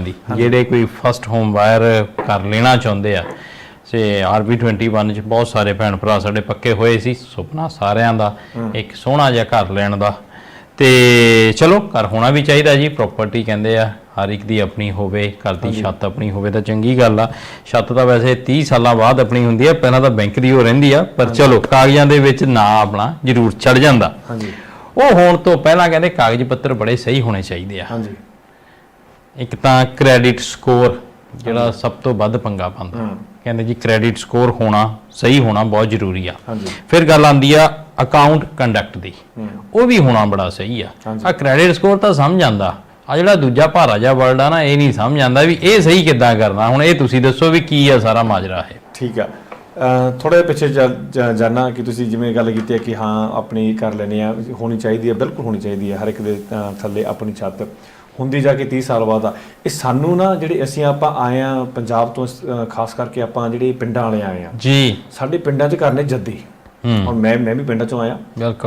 ਦੀ। ਜਿਹੜੇ ਕੋਈ first home ਬਾਇਰ ਕਰ ਲੈਣਾ ਚਾਹੁੰਦੇ ਆ ਤੇ RB21 ਚ ਬਹੁਤ ਸਾਰੇ ਭੈਣ ਭਰਾ ਸਾਡੇ ਪੱਕੇ ਹੋਏ ਸੀ ਸੁਪਨਾ ਸਾਰਿਆਂ ਦਾ ਇੱਕ ਸੋਹਣਾ ਜਿਹਾ ਘਰ ਲੈਣ ਦਾ। ਤੇ ਚਲੋ ਘਰ ਹੋਣਾ ਵੀ ਚਾਹੀਦਾ ਜੀ ਪ੍ਰਾਪਰਟੀ ਕਹਿੰਦੇ ਆ ਹਰ ਇੱਕ ਦੀ ਆਪਣੀ ਹੋਵੇ ਘਰ ਦੀ ਛੱਤ ਆਪਣੀ ਹੋਵੇ ਤਾਂ ਚੰਗੀ ਗੱਲ ਆ। ਛੱਤ ਤਾਂ ਵੈਸੇ 30 ਸਾਲਾਂ ਬਾਅਦ ਆਪਣੀ ਹੁੰਦੀ ਹੈ ਪਹਿਲਾਂ ਤਾਂ ਬੈਂਕ ਦੀ ਹੋ ਰਹਿੰਦੀ ਆ ਪਰ ਚਲੋ ਕਾਗਜ਼ਾਂ ਦੇ ਵਿੱਚ ਨਾਂ ਆਪਣਾ ਜ਼ਰੂਰ ਚੜ ਜਾਂਦਾ। ਹਾਂਜੀ। ਉਹ ਹੋਣ ਤੋਂ ਪਹਿਲਾਂ ਕਹਿੰਦੇ ਕਾਗਜ਼ ਪੱਤਰ ਬੜੇ ਸਹੀ ਹੋਣੇ ਚਾਹੀਦੇ ਆ। ਹਾਂਜੀ। ਇੱਕ ਤਾਂ ਕ੍ਰੈਡਿਟ ਸਕੋਰ ਜਿਹੜਾ ਸਭ ਤੋਂ ਵੱਧ ਪੰਗਾ ਪਾਉਂਦਾ। ਕਹਿੰਦੇ ਜੀ ਕ੍ਰੈਡਿਟ ਸਕੋਰ ਹੋਣਾ ਸਹੀ ਹੋਣਾ ਬਹੁਤ ਜ਼ਰੂਰੀ ਆ। ਫਿਰ ਗੱਲ ਆਉਂਦੀ ਆ ਅਕਾਊਂਟ ਕੰਡਕਟ ਦੀ। ਉਹ ਵੀ ਹੋਣਾ ਬੜਾ ਸਹੀ ਆ। ਆ ਕ੍ਰੈਡਿਟ ਸਕੋਰ ਤਾਂ ਸਮਝ ਆਂਦਾ ਆ ਜਿਹੜਾ ਦੂਜਾ ਭਾਰਾ ਜਿਹਾ ਵਰਡ ਆ ਨਾ ਇਹ ਨਹੀਂ ਸਮਝ ਆਂਦਾ ਵੀ ਇਹ ਸਹੀ ਕਿੱਦਾਂ ਕਰਨਾ। ਹੁਣ ਇਹ ਤੁਸੀਂ ਦੱਸੋ ਵੀ ਕੀ ਆ ਸਾਰਾ ਮਾਜਰਾ ਇਹ। ਠੀਕ ਆ। ਥੋੜੇ ਪਿੱਛੇ ਜਾਣਾ ਕਿ ਤੁਸੀਂ ਜਿਵੇਂ ਗੱਲ ਕੀਤੀ ਹੈ ਕਿ ਹਾਂ ਆਪਣੀ ਕਰ ਲੈਣੀ ਆ ਹੋਣੀ ਚਾਹੀਦੀ ਹੈ ਬਿਲਕੁਲ ਹੋਣੀ ਚਾਹੀਦੀ ਹੈ ਹਰ ਇੱਕ ਦੇ ਥੱਲੇ ਆਪਣੀ ਛੱਤ। ਹੁੰਦੀ ਜਾ ਕੇ 30 ਸਾਲ ਬਾਅਦ ਆ। ਇਹ ਸਾਨੂੰ ਨਾ ਜਿਹੜੇ ਅਸੀਂ ਆਪਾਂ ਆਏ ਆ ਪੰਜਾਬ ਤੋਂ ਖਾਸ ਕਰਕੇ ਆਪਾਂ ਜਿਹੜੇ ਪਿੰਡਾਂ ਵਾਲੇ ਆਏ ਆ। ਜੀ। ਸਾਡੇ ਪਿੰਡਾਂ 'ਚ ਕਰਨੇ ਜੱਦੀ। ਹੂੰ। ਹੁਣ ਮੈਂ ਮੈਂ ਵੀ ਪਿੰਡਾਂ ਚੋਂ ਆਇਆ।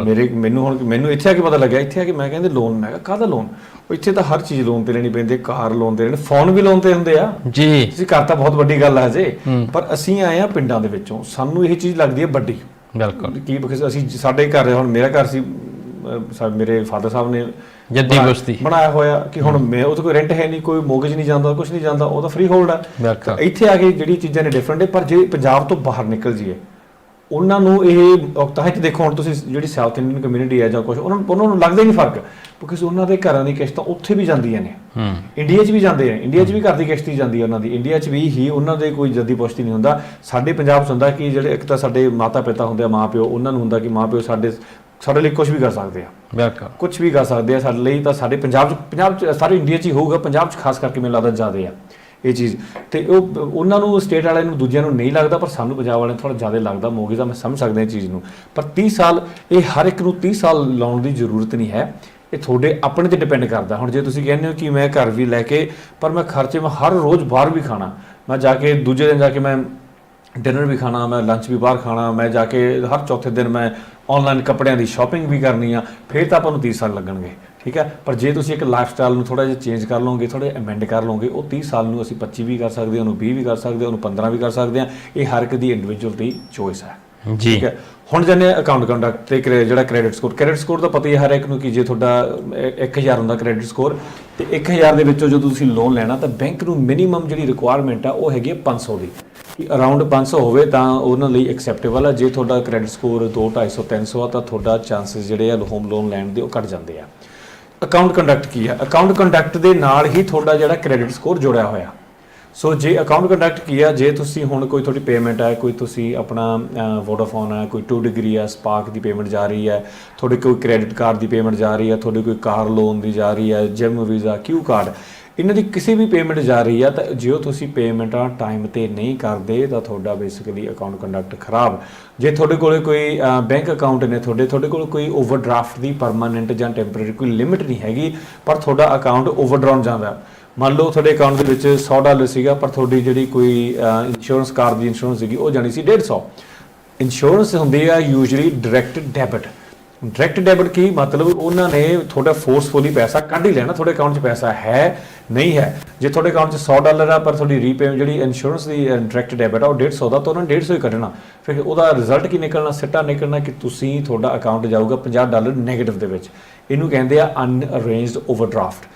ਮੇਰੇ ਮੈਨੂੰ ਹੁਣ ਮੈਨੂੰ ਇੱਥੇ ਆ ਕੇ ਪਤਾ ਲੱਗਿਆ ਇੱਥੇ ਆ ਕੇ ਮੈਂ ਕਹਿੰਦੇ ਲੋਨ ਮੈਂ ਕਿਹਾ ਕਾਹਦਾ ਲੋਨ ਉਹ ਇੱਥੇ ਤਾਂ ਹਰ ਚੀਜ਼ ਲੋਨ ਤੇ ਲੈਣੀ ਪੈਂਦੀ ਕਾਰ ਲੋਨ ਤੇ ਲੈਣੇ ਫੋਨ ਵੀ ਲੋਨ ਤੇ ਹੁੰਦੇ ਆ। ਜੀ। ਤੁਸੀਂ ਘਰ ਤਾਂ ਬਹੁਤ ਵੱਡੀ ਗੱਲ ਹੈ। ਜੇ ਪਰ ਅਸੀਂ ਆਏ ਆ ਪਿੰਡਾਂ ਦੇ ਵਿੱਚੋਂ। ਸਾਨੂੰ ਇਹ ਚੀਜ਼ ਲੱਗਦੀ ਹੈ ਵੱਡੀ। ਬਿਲਕੁਲ। ਕੀ ਅਸੀਂ ਸਾਡੇ ਘਰ ਹੁਣ ਮੇਰਾ ਘਰ ਸਾ- ਮੇਰੇ ਫਾਦਰ ਸਾਹਿਬ ਨੇ ਜੱਦੀ ਬਸਤੀ ਬਣਾਇਆ ਹੋਇਆ ਕਿ ਹੁਣ ਮੈਂ ਉਹ ਕੋਈ ਰੈਂਟ ਹੈ ਨਹੀਂ ਕੋਈ ਮੋਗੇਜ ਨਹੀਂ ਜਾਂਦਾ ਕੁਝ ਨਹੀਂ ਜਾਂਦਾ ਉਹ ਤਾਂ ਫ੍ਰੀ ਹੋਲਡ ਹੈ ਬਿਲਕੁਲ। ਇੱਥੇ ਆ ਕੇ ਜਿਹੜੀ ਚੀਜ਼ਾਂ ਨੇ ਡਿਫਰੈਂਟ ਹੈ ਪਰ ਜੇ ਪੰਜਾਬ ਤੋਂ ਬਾਹਰ ਨਿਕਲ ਜੀਏ ਉਹਨਾਂ ਨੂੰ ਇਹ ਤਾਂ ਚ ਦੇਖੋ ਹੁਣ ਤੁਸੀਂ ਜਿਹੜੀ ਸਾਊਥ ਇੰਡੀਅਨ ਕਮਿਊਨਿਟੀ ਹੈ ਜਾਂ ਕੁਝ ਉਹਨਾਂ ਨੂੰ ਉਹਨਾਂ ਨੂੰ ਲੱਗਦਾ ਹੀ ਨਹੀਂ ਫ਼ਰਕ ਕਿਉਂਕਿ ਉਹਨਾਂ ਦੇ ਘਰਾਂ ਦੀ ਕਿਸ਼ਤਾਂ ਉੱਥੇ ਵੀ ਜਾਂਦੀਆਂ ਨੇ। ਹੂੰ। ਇੰਡੀਆ 'ਚ ਵੀ ਜਾਂਦੇ ਨੇ ਇੰਡੀਆ 'ਚ ਵੀ ਘਰ ਦੀ ਕਿਸ਼ਤੀ ਜਾਂਦੀ ਹੈ ਉਹਨਾਂ ਦੀ। ਇੰਡੀਆ 'ਚ ਵੀ ਹੀ ਉਹਨਾਂ ਦੇ ਕੋਈ ਜੱਦੀ ਪੁਸ਼ਤੀ ਨਹੀਂ ਹੁੰਦਾ। ਸਾਡੇ ਪੰਜਾਬ 'ਚ ਹੁੰਦਾ ਕਿ ਜਿਹੜੇ ਇੱਕ ਤਾਂ ਸਾਡੇ ਮਾਤਾ ਪਿਤਾ ਹੁੰਦੇ ਆ ਮਾਂ ਪਿਓ ਉਹਨਾਂ ਨੂੰ ਹੁੰਦਾ ਕਿ ਮਾਂ ਪਿਓ ਸਾਡੇ ਸਾਡੇ ਲਈ ਕੁਝ ਵੀ ਕਰ ਸਕਦੇ ਆ। ਬਿਲਕੁਲ। ਕੁਝ ਵੀ ਕਰ ਸਕਦੇ ਆ ਸਾਡੇ ਲਈ ਤਾਂ ਸਾਡੇ ਪੰਜਾਬ 'ਚ ਪੰਜਾਬ 'ਚ ਸਾਰੇ ਇੰਡੀਆ 'ਚ ਹੀ ਹੋਊਗਾ ਪੰਜਾਬ 'ਚ ਖਾਸ ਕਰਕੇ ਮੈਨੂੰ ਲੱਗਦਾ ਜ਼ਿਆਦਾ ਆ ਇਹ ਚੀਜ਼। ਤੇ ਉਹ ਉਹਨਾਂ ਨੂੰ ਸਟੇਟ ਵਾਲਿਆਂ ਨੂੰ ਦੂਜਿਆਂ ਨੂੰ ਨਹੀਂ ਲੱਗਦਾ ਪਰ ਸਾਨੂੰ ਪੰਜਾਬ ਵਾਲਿਆਂ ਨੂੰ ਥੋੜਾ ਜ਼ਿਆਦਾ ਲੱਗਦਾ ਮੋਗੇ ਦਾ ਮੈਂ ਸਮਝ ਸਕਦਾ ਇਹ ਚੀਜ਼ ਨੂੰ। ਪਰ 30 ਸਾਲ ਇਹ ਹਰ ਇੱਕ ਨੂੰ 30 ਸਾਲ ਲਾਉਣ ਦੀ ਜ਼ਰੂਰਤ ਨਹੀਂ ਹੈ। ਇਹ ਤੁਹਾਡੇ ਆਪਣੇ ਤੇ ਡਿਪੈਂਡ ਕਰਦਾ। ਹੁਣ ਜੇ ਤੁਸੀਂ ਕਹਿੰਦੇ ਹੋ ਕਿ ਮੈਂ ਘਰ ਵੀ ਲੈ ਕੇ ਪਰ ਮੈਂ ਖਰਚੇ ਮੈਂ ਹਰ ਰੋਜ਼ ਬਾਹਰ ਵੀ ਖਾਣਾ। ਮੈਂ ਜਾ ਕੇ ਦੂਜੇ ਦਿਨ ਜਾ ਕੇ ਮੈਂ ਡਿਨਰ ਵੀ ਖਾਣਾ ਮੈਂ ਲੰਚ ਵੀ ਬਾਹਰ ਖਾਣਾ ਮੈਂ ਜਾ ਕੇ ਹਰ ਚੌਥੇ ਦਿਨ ਮੈਂ ਆਨਲਾਈਨ ਕੱਪੜਿਆਂ ਦੀ ਸ਼ਾਪਿੰਗ ਵੀ ਕਰਨੀ ਆ ਫਿਰ ਤਾਂ ਆਪਾਂ ਨੂੰ 30 ਸਾਲ ਲੱਗਣਗੇ ਠੀਕ ਹੈ ਪਰ ਜੇ ਤੁਸੀਂ ਇੱਕ ਲਾਈਫਸਟਾਈਲ ਨੂੰ ਥੋੜਾ ਜਿਹਾ ਚੇਂਜ ਕਰ ਲਓਗੇ ਥੋੜਾ ਅਮੈਂਡ ਕਰ ਲਓਗੇ ਉਹ 30 ਸਾਲ ਨੂੰ ਅਸੀਂ 25 ਵੀ ਕਰ ਸਕਦੇ ਹਾਂ ਉਹਨੂੰ 20 ਵੀ ਕਰ ਸਕਦੇ ਹਾਂ ਉਹਨੂੰ 15 ਵੀ ਕਰ ਸਕਦੇ ਹਾਂ ਇਹ ਹਰ ਇੱਕ ਦੀ ਇੰਡੀਵਿਜੂਅਲ ਦੀ ਚੋਇਸ ਹੈ ਠੀਕ ਹੈ ਹੁਣ ਜਨੇ ਅਕਾਊਂਟ ਕੰਡਕਟ ਤੇ ਜਿਹੜਾ ਕ੍ਰੈਡਿਟ ਸਕੋਰ ਕ੍ਰੈਡਿਟ ਸਕੋਰ ਦਾ ਪਤਾ ਹੀ ਹਰ ਇੱਕ ਨੂੰ ਕਿ ਜੇ ਤੁਹਾਡਾ ਅਹ, 1000 ਹੁੰਦਾ ਕ੍ਰੈਡਿਟ ਸਕੋਰ ਤੇ 1000 ਦੇ ਵਿੱਚੋਂ ਜਦੋਂ ਤੁਸੀਂ ਲੋਨ ਲੈਣਾ ਤਾਂ ਬੈਂਕ ਨੂੰ ਮਿਨੀਮਮ ਜਿਹੜੀ ਰਿਕੁਆਇਰਮੈਂਟ ਆ ਉਹ ਹੈਗੀ ਹੈ 500 ਦੀ। ਕਿ ਅਰਾਊਂਡ 500 ਹੋਵੇ ਤਾਂ ਉਹਨਾਂ ਲਈ ਐਕਸੈਪਟੇਬਲ ਆ। ਜੇ ਤੁਹਾਡਾ ਕ੍ਰੈਡਿਟ ਸਕੋਰ 2 250 300 ਆ, ਤਾਂ ਤੁਹਾਡਾ ਚਾਂਸਸ ਜਿਹੜੇ ਆ ਹੋਮ ਲੋਨ ਲੈਣ ਦੇ ਉਹ ਘਟ ਜਾਂਦੇ ਆ। ਅਕਾਊਂਟ ਕੰਡਕਟ ਕੀ ਆ? ਅਕਾਊਂਟ ਕੰਡਕਟ ਦੇ ਨਾਲ ਹੀ ਤੁਹਾਡਾ ਜਿਹੜਾ ਕ੍ਰੈਡਿਟ ਸਕੋਰ ਜੁੜਿਆ ਹੋਇਆ। ਸੋ ਜੇ ਅਕਾਊਂਟ ਕੰਡਕਟ ਕੀ ਆ? ਜੇ ਤੁਸੀਂ ਹੁਣ ਕੋਈ ਤੁਹਾਡੀ ਪੇਮੈਂਟ ਹੈ ਕੋਈ ਤੁਸੀਂ ਆਪਣਾ ਵੋਡਾਫੋਨ ਹੈ ਕੋਈ 2 ਡਿਗਰੀ ਆ ਸਪਾਰਕ ਦੀ ਪੇਮੈਂਟ ਜਾ ਰਹੀ ਹੈ ਤੁਹਾਡੀ ਕੋਈ ਕ੍ਰੈਡਿਟ ਕਾਰਡ ਦੀ ਪੇਮੈਂਟ ਜਾ ਰਹੀ ਹੈ ਤੁਹਾਡੀ ਕੋਈ ਕਾਰ ਲੋਨ ਦੀ ਜਾ ਰਹੀ ਹੈ ਜਿਮ ਵੀਜ਼ਾ ਕਿਊ ਕਾਰਡ ਇਹਨਾਂ ਦੀ ਕਿਸੇ ਵੀ ਪੇਮੈਂਟ ਜਾ ਰਹੀ ਆ ਤਾਂ ਜੇ ਤੁਸੀਂ ਪੇਮੈਂਟਾਂ ਟਾਈਮ ਤੇ ਨਹੀਂ ਕਰਦੇ ਤਾਂ ਤੁਹਾਡਾ ਬੇਸਿਕਲੀ ਅਕਾਊਂਟ ਕੰਡਕਟ ਖਰਾਬ। ਜੇ ਤੁਹਾਡੇ ਕੋਲੇ ਕੋਈ ਬੈਂਕ ਅਕਾਊਂਟ ਨੇ ਤੁਹਾਡੇ ਤੁਹਾਡੇ ਕੋਲ ਕੋਈ ਓਵਰਡਰਾਫਟ ਦੀ ਪਰਮਾਨੈਂਟ ਜਾਂ ਟੈਂਪਰੇਰੀ ਕੋਈ ਲਿਮਿਟ ਨਹੀਂ ਹੈਗੀ, ਪਰ ਤੁਹਾਡਾ ਅਕਾਊਂਟ ਓਵਰਡਰਾਉਣ ਜਾਂਦਾ। ਮੰਨ ਲਓ ਤੁਹਾਡੇ ਅਕਾਊਂਟ ਦੇ ਵਿੱਚ 100 ਡਾਲਰ ਸੀਗਾ, ਪਰ ਤੁਹਾਡੀ ਜਿਹੜੀ ਕੋਈ ਇੰਸ਼ੋਰੈਂਸ ਕਾਰ ਦੀ ਇੰਸ਼ੋਰੈਂਸ ਸੀਗੀ, ਉਹ ਜਾਣੀ ਸੀ 150 ਇੰਸ਼ੋਰੈਂਸ ਹੁੰਦੀ ਆ usually direct debit direct debit ਕੀ ਮਤਲਬ ਉਹਨਾਂ ਨੇ ਤੁਹਾਡਾ ਫੋਰਸਫੁਲੀ ਪੈਸਾ ਕੱਢ ਹੀ ਲੈਣਾ, ਤੁਹਾਡੇ ਅਕਾਊਂਟ 'ਚ ਪੈਸਾ ਹੈ, ਨਹੀਂ ਹੈ। ਜੇ ਤੁਹਾਡੇ ਅਕਾਊਂਟ 'ਚ 100 ਡਾਲਰ ਆ, ਪਰ ਤੁਹਾਡੀ ਰੀਪੇਮੈਂਟ ਜਿਹੜੀ ਇੰਸ਼ੋਰੈਂਸ ਦੀ ਡਾਇਰੈਕਟ ਡੈਬਿਟ ਆ, ਉਹ 150 ਦਾ, ਤਾਂ ਉਹਨਾਂ ਨੇ 150 ਹੀ ਕੱਢਣਾ। ਫਿਰ ਉਹਦਾ ਰਿਜ਼ਲਟ ਕੀ ਨਿਕਲਣਾ? ਸਿੱਟਾ ਨਿਕਲਣਾ ਕਿ ਤੁਸੀਂ ਤੁਹਾਡਾ ਅਕਾਊਂਟ ਜਾਊਗਾ 50 ਡਾਲਰ ਨੈਗੇਟਿਵ ਦੇ ਵਿੱਚ। ਇਹਨੂੰ ਕਹਿੰਦੇ ਆ ਅਨਅਰੇਂਜਡ ਓਵਰਡਰਾਫਟ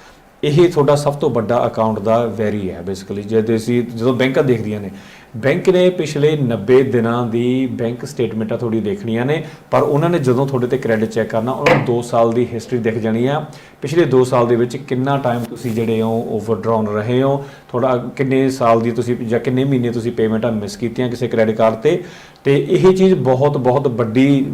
ਇਹ ਤੁਹਾਡਾ ਸਭ ਤੋਂ ਵੱਡਾ ਅਕਾਊਂਟ ਦਾ ਵੈਰੀ ਹੈ ਬੇਸਿਕਲੀ ਜੇ ਤੁਸੀਂ ਜਦੋਂ ਬੈਂਕਾਂ ਦੇਖਦੀਆਂ ਨੇ, ਬੈਂਕ ਨੇ ਪਿਛਲੇ 90 ਦਿਨਾਂ ਦੀ ਬੈਂਕ ਸਟੇਟਮੈਂਟਾਂ ਤੁਹਾਡੀ ਦੇਖਣੀਆਂ ਨੇ, ਪਰ ਉਹਨਾਂ ਨੇ ਜਦੋਂ ਤੁਹਾਡੇ ਤੇ ਕ੍ਰੈਡਿਟ ਚੈੱਕ ਕਰਨਾ, ਉਹਨਾਂ ਨੂੰ 2 ਸਾਲ ਦੀ ਹਿਸਟਰੀ ਦਿਖ ਜਾਣੀ ਆ। ਪਿਛਲੇ 2 ਸਾਲ ਦੇ ਵਿੱਚ ਕਿੰਨਾ ਟਾਈਮ ਤੁਸੀਂ ਜਿਹੜੇ ਹੋ ਓਵਰਡਰਾਉਨ ਰਹੇ ਹੋ ਥੋੜਾ ਕਿੰਨੇ ਸਾਲ ਦੀ ਤੁਸੀਂ ਜਾਂ ਕਿੰਨੇ ਮਹੀਨੇ ਤੁਸੀਂ ਪੇਮੈਂਟਾਂ ਮਿਸ ਕੀਤੀਆਂ ਕਿਸੇ ਕ੍ਰੈਡਿਟ ਕਾਰਡ ਤੇ। ਤੇ ਇਹ ਚੀਜ਼ ਬਹੁਤ ਬਹੁਤ ਵੱਡੀ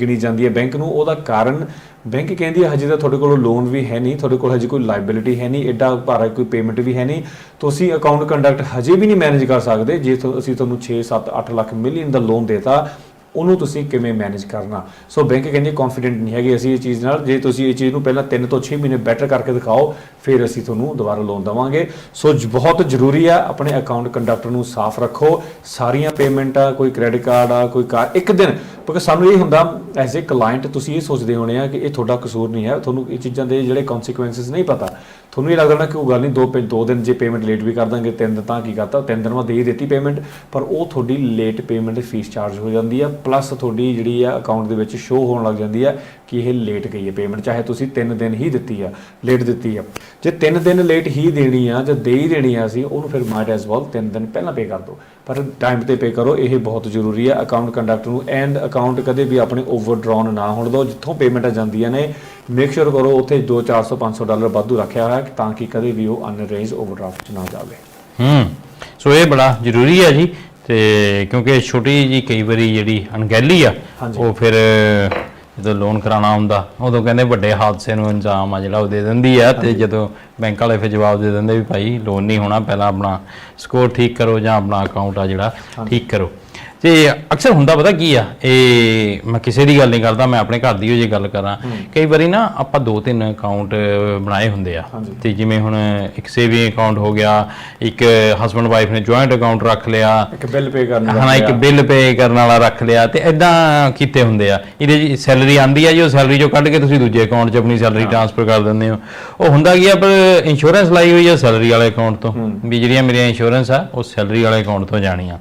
ਗਿਣੀ ਜਾਂਦੀ ਹੈ ਬੈਂਕ ਨੂੰ। ਉਹਦਾ ਕਾਰਨ ਬੈਂਕ ਕਹਿੰਦੀ ਹੈ ਹਜੇ ਤਾਂ ਤੁਹਾਡੇ ਕੋਲ ਲੋਨ ਵੀ ਹੈ ਨਹੀਂ, ਤੁਹਾਡੇ ਕੋਲ ਹਜੇ ਕੋਈ ਲਾਇਬਿਲਿਟੀ ਹੈ ਨਹੀਂ ਐਡਾ ਭਾਰਾ ਕੋਈ ਪੇਮੈਂਟ ਵੀ ਹੈ ਨਹੀਂ। ਤੁਸੀਂ ਅਕਾਊਂਟ ਕੰਡਕਟ ਹਜੇ ਵੀ ਨਹੀਂ ਮੈਨੇਜ ਕਰ ਸਕਦੇ, ਜੇ ਤੁ- ਅਸੀਂ ਤੁਹਾਨੂੰ 6 7 8 ਲੱਖ ਮਿਲੀਅਨ ਦਾ ਲੋਨ ਦੇਤਾ, ਉਹਨੂੰ ਤੁਸੀਂ ਕਿਵੇਂ ਮੈਨੇਜ ਕਰਨਾ? ਸੋ ਬੈਂਕ ਕਹਿੰਦੀ ਕੌਨਫੀਡੈਂਟ ਨਹੀਂ ਹੈਗੇ ਅਸੀਂ ਇਹ ਚੀਜ਼ ਨਾਲ। ਜੇ ਤੁਸੀਂ ਇਹ ਚੀਜ਼ ਨੂੰ ਪਹਿਲਾਂ 3 ਤੋਂ 6 ਮਹੀਨੇ ਬੈਟਰ ਕਰਕੇ ਦਿਖਾਓ, ਫਿਰ ਅਸੀਂ ਤੁਹਾਨੂੰ ਦੁਬਾਰਾ ਲੋਨ ਦਵਾਂਗੇ। ਸੋ ਬਹੁਤ ਜ਼ਰੂਰੀ ਆ, ਆਪਣੇ ਅਕਾਊਂਟ ਕੰਡਕਟ ਨੂੰ ਸਾਫ਼ ਰੱਖੋ। ਸਾਰੀਆਂ ਪੇਮੈਂਟਾਂ ਕੋਈ ਕ੍ਰੈਡਿਟ ਕਾਰਡ ਆ, ਕੋਈ ਕਾਰ ਇੱਕ ਦਿਨ ਕਿਉਂਕਿ ਸਾਨੂੰ ਇਹ ਹੁੰਦਾ ਐਜ਼ ਅ ਕਲਾਇੰਟ ਤੁਸੀਂ ਇਹ ਸੋਚਦੇ ਹੋਣੇ ਆ ਕਿ ਇਹ ਤੁਹਾਡਾ ਕਸੂਰ ਨਹੀਂ ਹੈ, ਤੁਹਾਨੂੰ ਇਹ ਚੀਜ਼ਾਂ ਦੇ ਜਿਹੜੇ ਕਨਸੀਕੁਐਂਸਸ ਨਹੀਂ ਪਤਾ। ਤੁਹਾਨੂੰ ਇਹ ਲੱਗਦਾ ਨਾ ਕਿ ਉਹ ਗੱਲ ਨਹੀਂ, ਦੋ ਪੇ, ਦੋ ਦਿਨ ਜੇ ਪੇਮੈਂਟ ਲੇਟ ਵੀ ਕਰ ਦਾਂਗੇ, ਤਿੰਨ ਦਿਨ ਤਾਂ ਕੀ ਕਰਤਾ, ਤਿੰਨ ਦਿਨ ਬਾਅਦ ਦੇ ਹੀ ਦਿੱਤੀ ਪੇਮੈਂਟ ਪਰ ਉਹ ਤੁਹਾਡੀ ਲੇਟ ਪੇਮੈਂਟ ਫੀਸ ਚਾਰਜ ਹੋ ਜਾਂਦੀ ਆ ਪਲੱਸ ਤੁਹਾਡੀ ਜਿਹੜੀ ਆ ਅਕਾਊਂਟ ਦੇ ਵਿੱਚ ਸ਼ੋ ਹੋਣ ਲੱਗ ਜਾਂਦੀ ਆ ਕਿ ਇਹ ਲੇਟ ਗਈ ਹੈ ਪੇਮੈਂਟ ਚਾਹੇ ਤੁਸੀਂ 3 ਦਿਨ ਹੀ ਦਿੱਤੀ ਆ ਲੇਟ ਦਿੱਤੀ ਆ। ਜੇ 3 ਦਿਨ ਲੇਟ ਹੀ ਦੇਣੀ ਆ ਜਾਂ ਦੇ ਹੀ ਦੇਣੀ ਆ ਅਸੀਂ, ਉਹਨੂੰ ਫਿਰ ਮਾਈਟ ਐਸ ਵੈਲ 3 ਦਿਨ ਪਹਿਲਾਂ ਪੇ ਕਰ ਦਿਓ। ਪਰ ਟਾਈਮ ਤੇ ਪੇ ਕਰੋ ਇਹ ਬਹੁਤ ਜ਼ਰੂਰੀ ਆ ਅਕਾਊਂਟ ਕੰਡਕਟ ਨੂੰ ਐਂਡ ਅਕਾਊਂਟ ਕਦੇ ਵੀ ਆਪਣੇ ਓਵਰਡਰਾਨ ਨਾ ਹੋਣ ਦਿਓ। ਜਿੱਥੋਂ ਪੇਮੈਂਟਾਂ ਜਾਂਦੀਆਂ ਨੇ ਮੇਕ ਸ਼ੋਰ ਕਰੋ ਉੱਥੇ 2 400 500 ਡਾਲਰ ਵਾਧੂ ਰੱਖਿਆ ਹੋਇਆ ਤਾਂ ਕਿ ਕਦੇ ਵੀ ਉਹ ਅਨਰੇਂਜ ਓਵਰਡਰਾਫਟ 'ਚ ਨਾ ਜਾਵੇ। ਹੂੰ। ਸੋ ਇਹ ਬੜਾ ਜ਼ਰੂਰੀ ਹੈ ਜੀ। ਤੇ ਕਿਉਂਕਿ ਛੋਟੀ ਜੀ ਕਈ ਵਾਰੀ ਜਿਹੜੀ ਅਣਗਹਿਲੀ ਆ। ਉਹ ਫਿਰ ਜਦੋਂ ਲੋਨ ਕਰਾਉਣਾ ਹੁੰਦਾ ਉਦੋਂ ਕਹਿੰਦੇ ਵੱਡੇ ਹਾਦਸੇ ਨੂੰ ਅੰਜਾਮ ਆ ਜਿਹੜਾ ਉਹ ਦੇ ਦਿੰਦੀ ਆ ਤੇ ਜਦੋਂ ਬੈਂਕ ਵਾਲੇ ਫਿਰ ਜਵਾਬ ਦੇ ਦਿੰਦੇ ਵੀ ਭਾਈ ਲੋਨ ਨਹੀਂ ਹੋਣਾ ਪਹਿਲਾਂ ਆਪਣਾ ਸਕੋਰ ਠੀਕ ਕਰੋ ਜਾਂ ਆਪਣਾ ਅਕਾਊਂਟ ਆ ਜਿਹੜਾ ਠੀਕ ਕਰੋ। ਤੇ ਅਕਸਰ ਹੁੰਦਾ ਪਤਾ ਕੀ ਆ ਇਹ ਮੈਂ ਕਿਸੇ ਦੀ ਗੱਲ ਨਹੀਂ ਕਰਦਾ ਮੈਂ ਆਪਣੇ ਘਰ ਦੀ ਹੋ ਜੇ ਗੱਲ ਕਰਾਂ। ਕਈ ਵਾਰੀ ਨਾ ਆਪਾਂ ਦੋ ਤਿੰਨ ਅਕਾਊਂਟ ਬਣਾਏ ਹੁੰਦੇ ਆ। ਤੇ ਜਿਵੇਂ ਹੁਣ ਇੱਕ ਸੇਵਿੰਗ ਅਕਾਊਂਟ ਹੋ ਗਿਆ ਇੱਕ ਹਸਬੰਡ ਵਾਈਫ ਨੇ ਜੁਆਇੰਟ ਅਕਾਊਂਟ ਰੱਖ ਲਿਆ। ਇੱਕ ਬਿੱਲ ਪੇ ਕਰਨ ਦਾ ਹਨਾ ਇੱਕ ਬਿੱਲ ਪੇ ਕਰਨ ਵਾਲਾ ਰੱਖ ਲਿਆ ਤੇ ਐਦਾਂ ਕੀਤੇ ਹੁੰਦੇ ਆ। ਇਹਦੇ ਜੀ ਸੈਲਰੀ ਆਂਦੀ ਆ ਜੀ ਉਹ ਸੈਲਰੀ ਚੋਂ ਕੱਢ ਕੇ ਤੁਸੀਂ ਦੂਜੇ ਅਕਾਊਂਟ 'ਚ ਆਪਣੀ ਸੈਲਰੀ ਟ੍ਰਾਂਸਫਰ ਕਰ ਦਿੰਦੇ ਹੋ। ਉਹ ਹੁੰਦਾ ਕੀ ਆ ਪਰ ਇੰਸ਼ੋਰੈਂਸ ਲਾਈ ਹੋਈ ਆ ਸੈਲਰੀ ਵਾਲੇ ਅਕਾਊਂਟ ਤੋਂ। ਵੀ ਜਿਹੜੀਆਂ ਮੇਰੀਆਂ ਇੰਸ਼ੋਰੈਂਸ ਆ ਉਹ ਸੈਲਰੀ ਵਾਲੇ ਅਕਾਊਂਟ ਤੋਂ ਜਾਣੀਆਂ।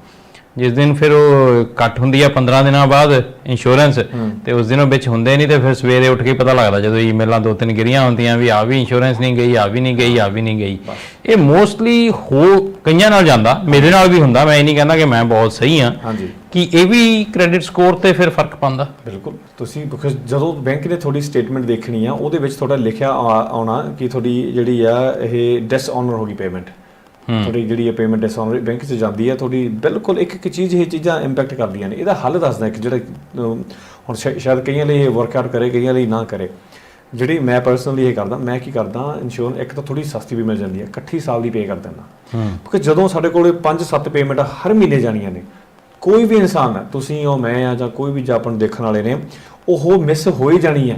ਜਿਸ ਦਿਨ ਫਿਰ ਉਹ ਕੱਟ ਹੁੰਦੀ ਆ 15 ਦਿਨਾਂ ਬਾਅਦ ਇੰਸ਼ੋਰੈਂਸ ਤੇ ਉਸ ਦਿਨ ਉਹ ਵਿੱਚ ਹੁੰਦੇ ਨਹੀਂ ਤੇ ਫਿਰ ਸਵੇਰੇ ਉੱਠ ਕੇ ਪਤਾ ਲੱਗਦਾ ਜਦੋਂ ਈਮੇਲਾਂ ਦੋ ਤਿੰਨ ਗਿਰੀਆਂ ਹੁੰਦੀਆਂ ਵੀ ਆ ਵੀ ਇੰਸ਼ੋਰੈਂਸ ਨਹੀਂ ਗਈ ਆ ਵੀ ਨਹੀਂ ਗਈ ਆ ਵੀ ਨਹੀਂ ਗਈ। ਇਹ ਮੋਸਟਲੀ ਹੋ ਕਈਆਂ ਨਾਲ ਜਾਂਦਾ ਮੇਰੇ ਨਾਲ ਵੀ ਹੁੰਦਾ ਮੈਂ ਇਹ ਨਹੀਂ ਕਹਿੰਦਾ ਕਿ ਮੈਂ ਬਹੁਤ ਸਹੀ ਆ ਕਿ ਇਹ ਵੀ ਕ੍ਰੈਡਿਟ ਸਕੋਰ ਤੇ ਫਿਰ ਫ਼ਰਕ ਪਾਉਂਦਾ। ਬਿਲਕੁਲ। ਤੁਸੀਂ ਜਦੋਂ ਬੈਂਕ ਨੇ ਤੁਹਾਡੀ ਸਟੇਟਮੈਂਟ ਦੇਖਣੀ ਆ ਉਹਦੇ ਵਿੱਚ ਤੁਹਾਡਾ ਲਿਖਿਆ ਆਉਣਾ ਕਿ ਤੁਹਾਡੀ ਜਿਹੜੀ ਆ ਇਹ ਡਿਸਆਨਰ ਹੋ ਗਈ ਪੇਮੈਂਟ ਤੁਹਾਡੀ ਜਿਹੜੀ ਇਹ ਪੇਮੈਂਟ ਡਿਸਆਨਰ ਬੈਂਕ 'ਚ ਜਾਂਦੀ ਆ ਤੁਹਾਡੀ ਬਿਲਕੁਲ ਇੱਕ ਇੱਕ ਚੀਜ਼ ਇਹ ਚੀਜ਼ਾਂ ਇੰਪੈਕਟ ਕਰਦੀਆਂ ਨੇ। ਇਹਦਾ ਹੱਲ ਦੱਸਦਾ ਇੱਕ ਜਿਹੜਾ ਹੁਣ ਸ਼ਾਇਦ ਕਈਆਂ ਲਈ ਇਹ ਵਰਕਆਊਟ ਕਰੇ ਕਈਆਂ ਲਈ ਨਾ ਕਰੇ। ਜਿਹੜੀ ਮੈਂ ਪਰਸਨਲੀ ਇਹ ਕਰਦਾ ਮੈਂ ਕੀ ਕਰਦਾ ਇੰਸ਼ੋਰੈਂਸ ਇੱਕ ਤਾਂ ਥੋੜੀ ਸਸਤੀ ਵੀ ਮਿਲ ਜਾਂਦੀ ਹੈ ਇਕੱਠੀ ਸਾਲ ਦੀ ਪੇ ਕਰ ਦਿੰਦਾ। ਕਿਉਂਕਿ ਜਦੋਂ ਸਾਡੇ ਕੋਲੇ 5-7 ਪੇਮੈਂਟ ਹਰ ਮਹੀਨੇ ਜਾਣੀਆਂ ਨੇ ਕੋਈ ਵੀ ਇਨਸਾਨ ਹੈ ਤੁਸੀਂ ਹੋ ਮੈਂ ਆ ਜਾਂ ਕੋਈ ਵੀ ਜਾਂ ਆਪਾਂ ਨੂੰ ਦੇਖਣ ਵਾਲੇ ਨੇ ਉਹ ਮਿਸ ਹੋ ਹੀ ਜਾਣੀ ਹੈ।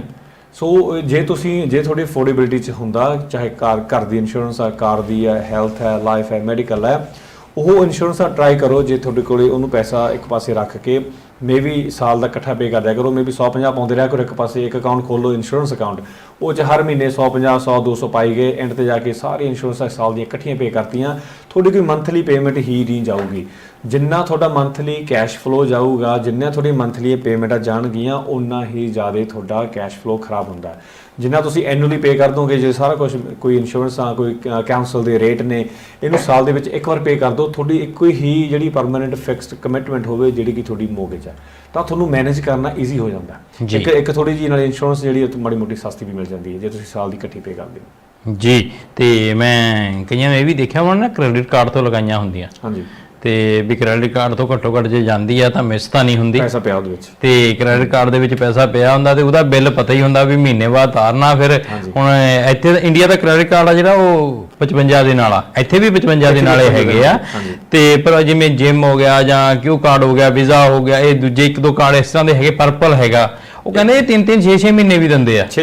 ਸੋ ਜੇ ਤੁਸੀਂ, ਜੇ ਤੁਹਾਡੀ ਅਫੋਰਡੇਬਿਲਟੀ ਚ ਹੁੰਦਾ, ਚਾਹੇ ਕਾਰ, ਘਰ ਦੀ ਇੰਸ਼ੋਰੈਂਸ ਆ, ਕਾਰ ਦੀ ਹੈ ਹੈਲਥ ਹੈ ਲਾਈਫ ਹੈ ਮੈਡੀਕਲ ਹੈ ਉਹ ਇੰਸ਼ੋਰੈਂਸ ਆ ਟਰਾਈ ਕਰੋ ਜੇ ਤੁਹਾਡੇ ਕੋਲੇ ਉਹਨੂੰ ਪੈਸਾ ਇੱਕ ਪਾਸੇ ਰੱਖ ਕੇ ਮੇ ਵੀ ਸਾਲ ਦਾ ਇਕੱਠਾ ਪੇ ਕਰ ਦਿਆ ਕਰੋ ਮੇਬੀ 150 ਪਾਉਂਦੇ ਰਿਹਾ ਕਰੋ, ਇੱਕ ਪਾਸੇ ਇੱਕ ਅਕਾਊਂਟ ਖੋਲੋ ਇੰਸ਼ੋਰੈਂਸ ਅਕਾਊਂਟ ਉਹ ਚ ਹਰ ਮਹੀਨੇ 150 100 200 ਪਾਈ ਗਏ ਐਂਡ ਤੇ ਜਾ ਕੇ ਸਾਰੇ ਇੰਸ਼ੋਰੈਂਸ ਸਾਲ ਦੀਆਂ ਇਕੱਠੀਆਂ ਪੇ ਕਰਤੀਆਂ। ਤੁਹਾਡੀ ਕੋਈ ਮੰਥਲੀ ਪੇਮੈਂਟ ਹੀ ਨਹੀਂ ਜਾਊਗੀ। ਜਿੰਨਾ ਤੁਹਾਡਾ ਮੰਥਲੀ ਕੈਸ਼ ਫਲੋ ਜਾਊਗਾ ਜਿੰਨਾ ਤੁਹਾਡੀ ਮੰਥਲੀ ਪੇਮੈਂਟਾਂ ਜਾਣਗੀਆਂ ਉਨਾ ਹੀ ਜ਼ਿਆਦਾ ਤੁਹਾਡਾ ਕੈਸ਼ ਫਲੋ ਖਰਾਬ ਹੁੰਦਾ। ਹੈ ਜਿੰਨਾ ਤੁਸੀਂ ਐਨੂਅਲੀ ਪੇ ਕਰ ਦੋਗੇ, ਜੇ ਸਾਰਾ ਕੁਝ ਕੋਈ ਇੰਸ਼ੋਰੈਂਸ ਆ, ਕੋਈ ਕਾਉਂਸਲ ਦੇ ਰੇਟ ਨੇ, ਇਹਨੂੰ ਸਾਲ ਦੇ ਵਿੱਚ ਇੱਕ ਵਾਰ ਪੇ ਕਰ ਦਿਓ ਤੁਹਾਡੀ ਇੱਕੋ ਹੀ ਜਿਹੜੀ ਪਰਮਨੈਂਟ ਫਿਕਸਡ ਕਮਿਟਮੈਂਟ ਹੋਵੇ, ਜਿਹੜੀ ਕਿ ਤੁਹਾਡੀ ਮੋਰਗੇਜ ਹੈ ਤਾਂ ਤੁਹਾਨੂੰ ਮੈਨੇਜ ਕਰਨਾ ਈਜ਼ੀ ਹੋ ਜਾਂਦਾ। ਜੀ। ਇੱਕ ਇੱਕ ਥੋੜੀ ਜਿਹੀ ਨਾਲ ਇੰਸ਼ੋਰੈਂਸ ਜਿਹੜੀ ਹੈ ਮਾੜੀ ਮੋਟੀ ਸਸਤੀ ਵੀ ਮਿਲ ਜਾਂਦੀ ਹੈ ਜੇ ਤੁਸੀਂ ਸਾਲ ਦੀ ਇਕੱਠੀ ਪੇ ਕਰਦੇ ਹੋ ਜੀ ਤੇ ਮੈਂ ਕਈਆਂ ਨੇ ਇਹ ਵੀ ਦੇਖਿਆ ਨੇ ਕ੍ਰੈਡਿਟ ਕਾਰਡ ਤੋਂ ਲਗਾਈਆਂ ਹੁੰਦੀਆਂ ਹਾਂਜੀ ਤੇ ਵੀ ਕ੍ਰੈਡਿਟ ਕਾਰਡ ਤੋਂ ਘੱਟੋ ਘੱਟ ਜੇ ਜਾਂਦੀ ਆ ਤਾਂ ਮਿਸ ਤਾਂ ਨਹੀਂ ਹੁੰਦੀ। ਪੈਸਾ ਪਿਆ ਉਹਦੇ ਵਿੱਚ। ਤੇ ਕ੍ਰੈਡਿਟ ਕਾਰਡ ਦੇ ਵਿੱਚ ਪੈਸਾ ਪਿਆ ਹੁੰਦਾ ਤੇ ਉਹਦਾ ਬਿੱਲ ਪਤਾ ਹੀ ਹੁੰਦਾ ਵੀ ਮਹੀਨੇ ਬਾਅਦ ਤਾਰਨਾ ਫਿਰ। ਹੁਣ ਇੱਥੇ ਇੰਡੀਆ ਦਾ ਕ੍ਰੈਡਿਟ ਕਾਰਡ ਆ ਜਿਹੜਾ ਉਹ 55 ਦੇ ਨਾਲ ਆ ਇੱਥੇ ਵੀ 55 ਦੇ ਨਾਲੇ ਹੈਗੇ ਆ। ਤੇ ਪਰ ਜਿਵੇਂ ਜਿਮ ਹੋ ਗਿਆ ਜਾਂ ਕਿਊ ਕਾਰਡ ਹੋ ਗਿਆ ਵੀਜ਼ਾ ਹੋ ਗਿਆ ਇਹ ਦੂਜੇ ਇੱਕ ਦੋ ਕਾਰਡ ਇਸ ਤਰ੍ਹਾਂ ਦੇ ਹੈਗੇ ਪਰਪਲ ਹੈਗਾ। ਉਹ ਕਹਿੰਦੇ ਇਹ 3 3 6 6 ਮਹੀਨੇ ਵੀ ਦਿੰਦੇ ਆ। 6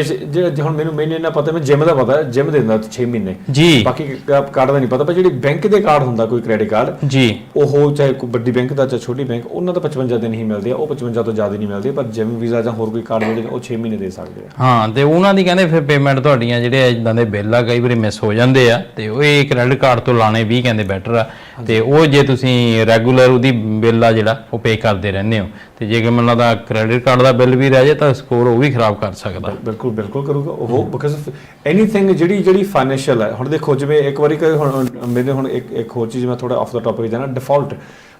ਜੇ ਹੁਣ ਮੈਨੂੰ ਮਹੀਨੇ ਨਾ ਪਤਾ ਮੈਂ ਜਿਮ ਦਾ ਪਤਾ ਜਿਮ ਦਿੰਦਾ 6 ਮਹੀਨੇ। ਜੀ। ਬਾਕੀ ਕਾਰਡ ਦਾ ਨਹੀਂ ਪਤਾ ਪਰ ਜਿਹੜੀ ਬੈਂਕ ਦੇ ਕਾਰਡ ਹੁੰਦਾ ਕੋਈ ਕ੍ਰੈਡਿਟ ਕਾਰਡ ਜੀ। ਉਹ ਚਾਹੇ ਕੋਈ ਵੱਡੀ ਬੈਂਕ ਦਾ ਚਾਹੇ ਛੋਟੀ ਬੈਂਕ ਉਹਨਾਂ ਦਾ 55 ਦਿਨ ਹੀ ਮਿਲਦੇ ਆ ਉਹ 55 ਤੋਂ ਜ਼ਿਆਦਾ ਨਹੀਂ ਮਿਲਦੇ ਪਰ ਜਿਮ ਵੀਜ਼ਾ ਜਾਂ ਹੋਰ ਕੋਈ ਕਾਰਡ ਜਿਹੜੇ ਉਹ 6 ਮਹੀਨੇ ਦੇ ਸਕਦੇ ਆ। ਹਾਂ ਤੇ ਉਹਨਾਂ ਦੀ ਕਹਿੰਦੇ ਫਿਰ ਪੇਮੈਂਟ ਤੁਹਾਡੀਆਂ ਜਿਹੜੇ ਇਦਾਂ ਦੇ ਬਿੱਲ ਆ ਕਈ ਵਾਰੀ ਮਿਸ ਹੋ ਜਾਂਦੇ ਆ ਤੇ ਉਹ ਇਹ ਕ੍ਰੈਡਿਟ ਕਾਰਡ ਤੋਂ ਲਾਣੇ ਵੀ ਕਹਿੰਦੇ ਬੈਟਰ ਆ। ਤੇ ਉਹ ਜੇ ਤੁਸੀਂ ਰੈਗੂਲਰ ਉਹਦੀ ਬਿੱਲ ਆ ਜਿਹੜਾ, ਉਹ ਪੇ ਕਰਦੇ ਰਹਿੰਦੇ ਹੋ। ਤੇ ਜੇ ਕਿ ਮੈਨੂੰ ਲੱਗਦਾ ਕ੍ਰੈਡਿਟ ਕਾਰਡ ਦਾ ਬਿੱਲ ਵੀ ਰਹਿ ਜਾਏ ਤਾਂ ਸਕੋਰ ਉਹ ਵੀ ਖਰਾਬ ਕਰ ਸਕਦਾ। ਬਿਲਕੁਲ ਬਿਲਕੁਲ ਕਰੂਗਾ। ਉਹ ਬਿਕਾਜ਼ ਐਨੀਥਿੰਗ ਜਿਹੜੀ ਜਿਹੜੀ ਫਾਈਨੈਂਸ਼ੀਅਲ ਹੈ। ਹੁਣ ਦੇਖੋ, ਜਿਵੇਂ ਇੱਕ ਵਾਰੀ ਕੋਈ ਹੁਣ ਮੇਰੇ ਹੁਣ ਇੱਕ ਇੱਕ ਹੋਰ ਚੀਜ਼ ਮੈਂ ਥੋੜਾ ਆਫ ਦਾ ਟਾਪਿਕ ਜਾਣਾ। ਡਿਫਾਲਟ